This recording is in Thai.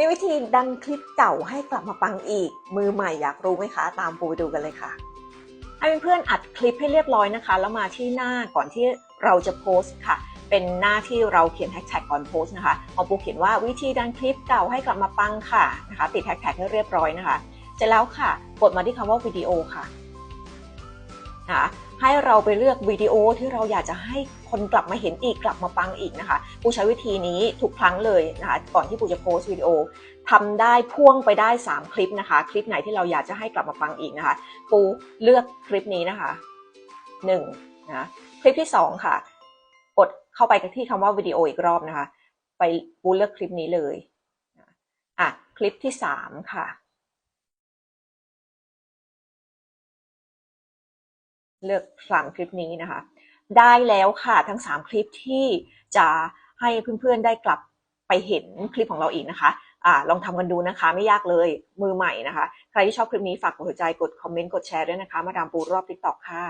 มีวิธีดันคลิปเก่าให้กลับมาปังอีก มือใหม่อยากรู้ไหมคะ ตามปูไปดูกันเลยค่ะ ให้เพื่อนๆอัดคลิปให้เรียบร้อยนะคะ แล้วมาที่หน้าก่อนที่เราจะโพสต์ค่ะ เป็นหน้าที่เราเขียนแฮชแท็กก่อนโพสต์นะคะของปูเขียนว่าวิธีดันคลิปเก่าให้กลับมาปังค่ะนะคะ ติดแฮชแท็กให้เรียบร้อยนะคะ เสร็จแล้วค่ะ กดมาที่คำว่าวิดีโอค่ะ นะคะให้เราไปเลือกวิดีโอที่เราอยากจะให้คนกลับมาเห็นอีกกลับมาปังอีกนะคะปูใช้วิธีนี้ทุกครั้งเลยนะคะก่อนที่ปูจะโพสต์วิดีโอทำได้พ่วงไปได้ 3 คลิปนะคะ คลิปไหนที่เราอยากจะให้กลับมาปังอีกนะคะ ปูเลือกคลิปนี้นะคะ1นะคลิปที่ 2 ค่ะ กดเข้าไปที่คำว่าวิดีโออีกรอบนะคะ ไปปูเลือกคลิปนี้เลยอะคลิปที่ 3 ค่ะ เลือกสามคลิปนี้นะคะ ได้แล้วค่ะทั้ง 3 คลิปที่จะให้เพื่อนๆได้กลับไปเห็นคลิปของเราอีกนะคะอ่าลองทำกันดูนะคะไม่ยากเลยมือใหม่นะคะ ใครที่ชอบคลิปนี้ฝากกดหัวใจกดคอมเมนต์กดแชร์ด้วยนะคะ มาดามปูรอบติ๊กต็อกค่ะ